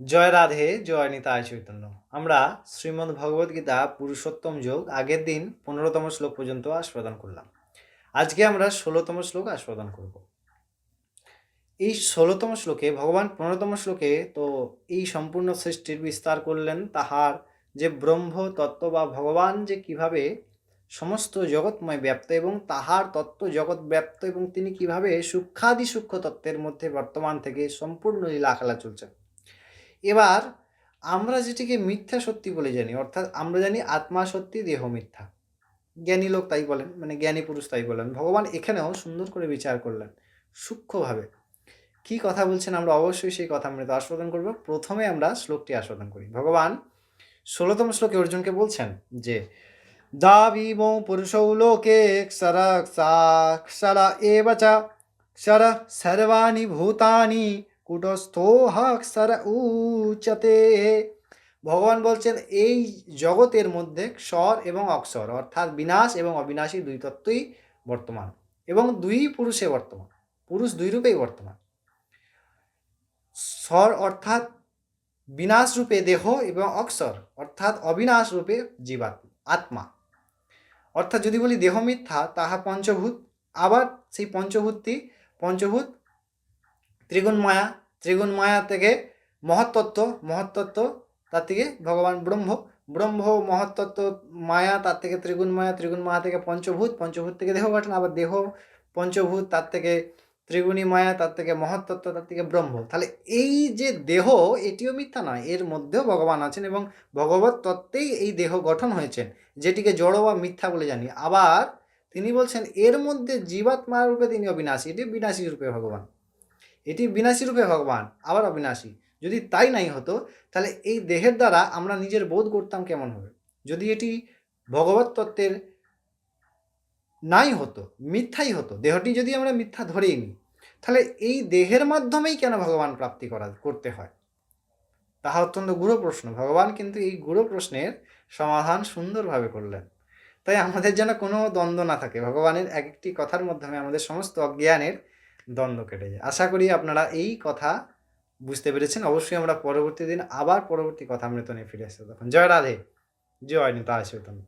জয় রাধে, জয় নিতাই চৈতন্য। আমরা শ্রীমদ্ ভগবদ্গীতা পুরুষোত্তম যোগ আগের দিন পনেরোতম শ্লোক পর্যন্ত আস্বাদন করলাম। আজকে আমরা ষোলোতম শ্লোক আস্বাদন করব। এই ষোলোতম শ্লোকে ভগবান পনেরোতম শ্লোকে তো এই সম্পূর্ণ সৃষ্টির বিস্তার করলেন তাহার যে ব্রহ্ম তত্ত্ব বা ভগবান যে কীভাবে সমস্ত জগৎময় ব্যাপ্ত এবং তাহার তত্ত্ব জগৎ ব্যাপ্ত এবং তিনি কীভাবে সূক্ষ্মাদি সূক্ষ্ম তত্ত্বের মধ্যে বর্তমান থেকে সম্পূর্ণ লীলা খেলা চলছে এবার আমরা যেটিকে মিথ্যা সত্যি বলে জানি, অর্থাৎ আমরা জানি আত্মা সত্যি, দেহ মিথ্যা। জ্ঞানী লোক তাই বলেন মানে জ্ঞানী পুরুষ তাই বলেন। ভগবান এখানেও সুন্দর করে বিচার করলেন, সূক্ষ্মভাবে। কি কথা বলছেন আমরা অবশ্যই সেই কথা আমরা আস্বাদন করব। প্রথমে আমরা শ্লোকটি আস্বাদন করি। ভগবান, ষোলোতম শ্লোকে অর্জুনকে বলছেন যে, দাবিম পুরুষৌ লোকে ক্ষর ক্ষর এব চ, ক্ষর সর্বাণি ভূতানি কুটস্থোহাক্ষর উচতে ভগবান বলছেন, এই জগতের মধ্যে স্বর এবং অক্ষর, অর্থাৎ বিনাশ এবং অবিনাশী দুই তত্ত্বই বর্তমান এবং দুই পুরুষে বর্তমান, পুরুষ দুই রূপেই বর্তমান। স্বর অর্থাৎ বিনাশ রূপে দেহ এবং অক্ষর অর্থাৎ অবিনাশ রূপে জীবাত্মা আত্মা। অর্থাৎ যদি বলি দেহ মিথ্যা, তাহা পঞ্চভূত। আবার সেই পঞ্চভূতটি, পঞ্চভূত ত্রিগুণ মায়া ত্রিগুণ মায়া থেকে মহত্তত্ত্ব মহত্তত্ত্ব তার থেকে ভগবান ব্রহ্ম ব্রহ্ম মহত্তত্ত্ব মায়া তার থেকে ত্রিগুণ মায়া ত্রিগুণ মায়া থেকে পঞ্চভূত পঞ্চভূত থেকে দেহ গঠন, আবার দেহ, পঞ্চভূত তার থেকে ত্রিগুণী মায়া তার থেকে মহত্তত্ত্ব তার থেকে ব্রহ্ম। তাহলে এই যে দেহ, এটিও মিথ্যা নয়, এর মধ্যেও ভগবান আছেন এবং ভগবত তত্ত্বেই এই দেহ গঠন হয়েছেন, যেটিকে জড় বা মিথ্যা বলে জানি। আবার তিনি বলছেন, এর মধ্যে জীবাত্মা রূপে তিনি অবিনাশী এটি বিনাশী রূপে ভগবান। এটি বিনাশী রূপে ভগবান, আবার অবিনাশী। যদি তাই নাই হতো, তাহলে এই দেহের দ্বারা আমরা নিজের বোধ করতাম কেমন হবে? যদি এটি ভগবত তত্ত্বের নাই হতো, মিথ্যাই হতো, দেহটি যদি আমরা মিথ্যা ধরেই নিই, তাহলে এই দেহের মাধ্যমেই কেন ভগবান প্রাপ্তি করা, করতে হয়? তাহা অত্যন্ত গুরু প্রশ্ন। ভগবান কিন্তু এই গুরু প্রশ্নের সমাধান সুন্দরভাবে করলেন। তাই আমাদের যেন কোনো দ্বন্দ্ব না থাকে। ভগবানের এক একটি কথার মাধ্যমে আমাদের সমস্ত অজ্ঞানের দ্বন্দ্ব কেটে যায়। আশা করি আপনারা এই কথা বুঝতে পেরেছেন। অবশ্যই আমরা পরবর্তী দিন আবার পরবর্তী কথা মৃত নিয়ে ফিরে আসতে তখন জয় রাধে। জয় নেতা চৈতন্য